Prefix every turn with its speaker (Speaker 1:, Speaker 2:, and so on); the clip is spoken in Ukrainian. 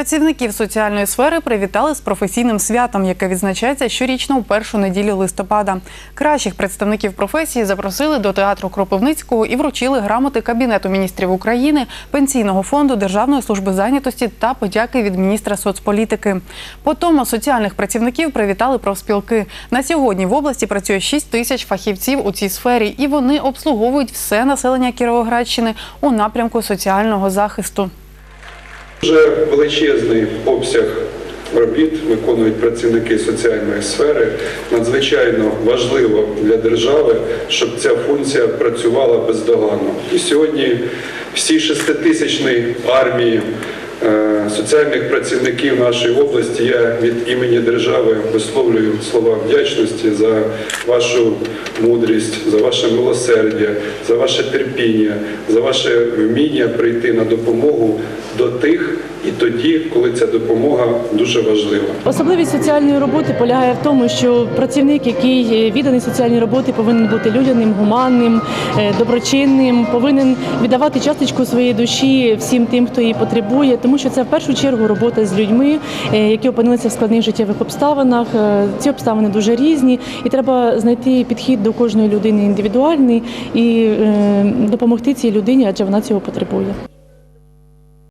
Speaker 1: Працівників соціальної сфери привітали з професійним святом, яке відзначається щорічно у першу неділю листопада. Кращих представників професії запросили до театру Кропивницького і вручили грамоти Кабінету міністрів України, Пенсійного фонду Державної служби зайнятості та подяки від міністра соцполітики. Потім соціальних працівників привітали профспілки. На сьогодні в області працює 6 тисяч фахівців у цій сфері, і вони обслуговують все населення Кіровоградщини у напрямку соціального захисту.
Speaker 2: Дуже величезний обсяг робіт виконують працівники соціальної сфери. Надзвичайно важливо для держави, щоб ця функція працювала бездоганно. І сьогодні всі шеститисячні армії е, соціальних працівників нашої області я від імені держави висловлюю слова вдячності за вашу мудрість, за ваше милосердя, за ваше терпіння, за ваше вміння прийти на допомогу до тих і тоді, коли ця допомога дуже важлива.
Speaker 3: Особливість соціальної роботи полягає в тому, що працівник, який відданий соціальній роботі, повинен бути людяним, гуманним, е, доброчинним, повинен віддавати часточку своєї душі всім тим, хто її потребує, тому що це в чергу робота з людьми, е, які опинилися в складних життєвих обставинах. Е, Ці обставини дуже різні, і треба знайти підхід до кожної людини індивідуальний і е, допомогти цій людині, адже вона цього потребує.